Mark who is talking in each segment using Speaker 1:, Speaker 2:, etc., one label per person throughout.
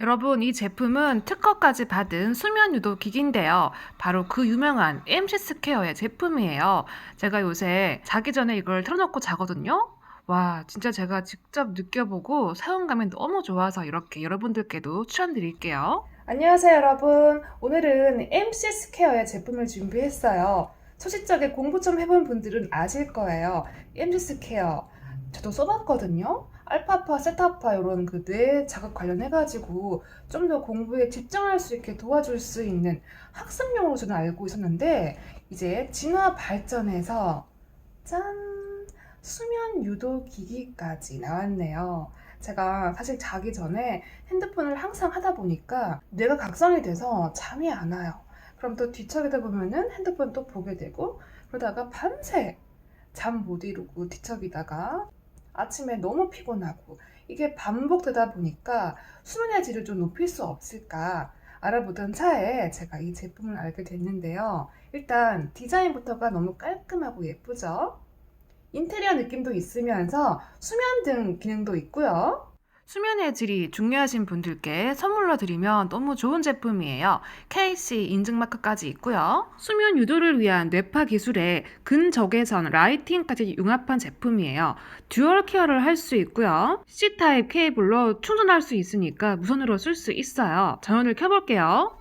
Speaker 1: 여러분, 이 제품은 특허까지 받은 수면 유도 기기인데요. 바로 그 유명한 MC 스퀘어의 제품이에요. 제가 요새 자기 전에 이걸 틀어놓고 자거든요. 와, 진짜 제가 직접 느껴보고 사용감이 너무 좋아서 이렇게 여러분들께도 추천드릴게요.
Speaker 2: 안녕하세요, 여러분. 오늘은 MC 스퀘어의 제품을 준비했어요. 소식적에 공부 좀 해본 분들은 아실 거예요. MC 스퀘어. 저도 써봤거든요. 알파파, 세타파 이런 그 뇌 자극 관련해가지고 좀 더 공부에 집중할 수 있게 도와줄 수 있는 학습용으로 저는 알고 있었는데 이제 진화 발전해서 짠! 수면 유도 기기까지 나왔네요. 제가 사실 자기 전에 핸드폰을 항상 하다 보니까 뇌가 각성이 돼서 잠이 안 와요. 그럼 또 뒤척이다 보면은 핸드폰 또 보게 되고 그러다가 밤새 잠 못 이루고 뒤척이다가 아침에 너무 피곤하고 이게 반복되다 보니까 수면의 질을 좀 높일 수 없을까 알아보던 차에 제가 이 제품을 알게 됐는데요. 일단 디자인부터가 너무 깔끔하고 예쁘죠? 인테리어 느낌도 있으면서 수면 등 기능도 있고요.
Speaker 1: 수면의 질이 중요하신 분들께 선물로 드리면 너무 좋은 제품이에요. KC 인증 마크까지 있고요. 수면 유도를 위한 뇌파 기술에 근적외선 라이팅까지 융합한 제품이에요. 듀얼 케어를 할 수 있고요. C타입 케이블로 충전할 수 있으니까 무선으로 쓸 수 있어요. 전원을 켜볼게요.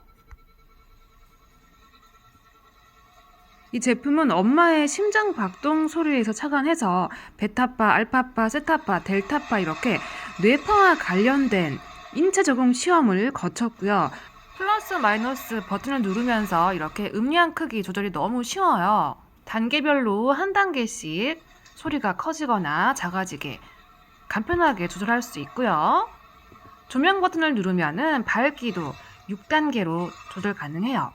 Speaker 1: 이 제품은 엄마의 심장 박동 소리에서 착안해서 베타파, 알파파, 세타파, 델타파 이렇게 뇌파와 관련된 인체 적응 시험을 거쳤고요. 플러스 마이너스 버튼을 누르면서 이렇게 음량 크기 조절이 너무 쉬워요. 단계별로 한 단계씩 소리가 커지거나 작아지게 간편하게 조절할 수 있고요. 조명 버튼을 누르면은 밝기도 6단계로 조절 가능해요.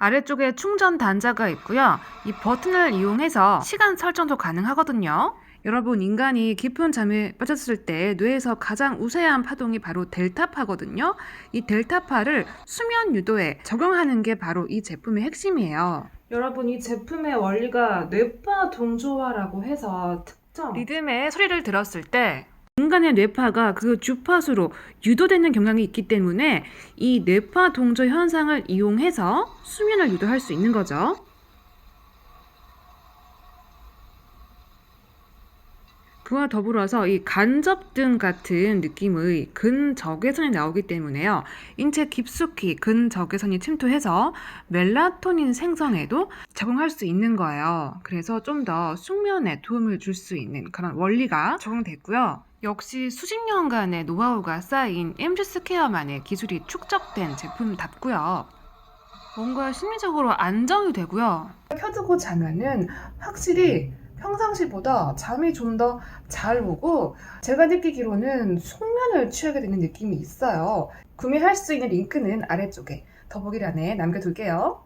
Speaker 1: 아래쪽에 충전 단자가 있고요. 이 버튼을 이용해서 시간 설정도 가능하거든요. 여러분, 인간이 깊은 잠에 빠졌을 때 뇌에서 가장 우세한 파동이 바로 델타파거든요. 이 델타파를 수면 유도에 적용하는 게 바로 이 제품의 핵심이에요.
Speaker 2: 여러분 이 제품의 원리가 뇌파 동조화라고 해서 특정
Speaker 1: 리듬의 소리를 들었을 때 인간의 뇌파가 그 주파수로 유도되는 경향이 있기 때문에 이 뇌파 동조 현상을 이용해서 수면을 유도할 수 있는 거죠. 그와 더불어서 이 간접등 같은 느낌의 근적외선이 나오기 때문에요. 인체 깊숙이 근적외선이 침투해서 멜라토닌 생성에도 적응할 수 있는 거예요. 그래서 좀 더 숙면에 도움을 줄 수 있는 그런 원리가 적용됐고요. 역시 수십 년간의 노하우가 쌓인 MG 스퀘어만의 기술이 축적된 제품답고요. 뭔가 심리적으로 안정이 되고요.
Speaker 2: 켜두고 자면은 확실히 평상시보다 잠이 좀 더 잘 오고 제가 느끼기로는 숙면을 취하게 되는 느낌이 있어요. 구매할 수 있는 링크는 아래쪽에 더보기란에 남겨둘게요.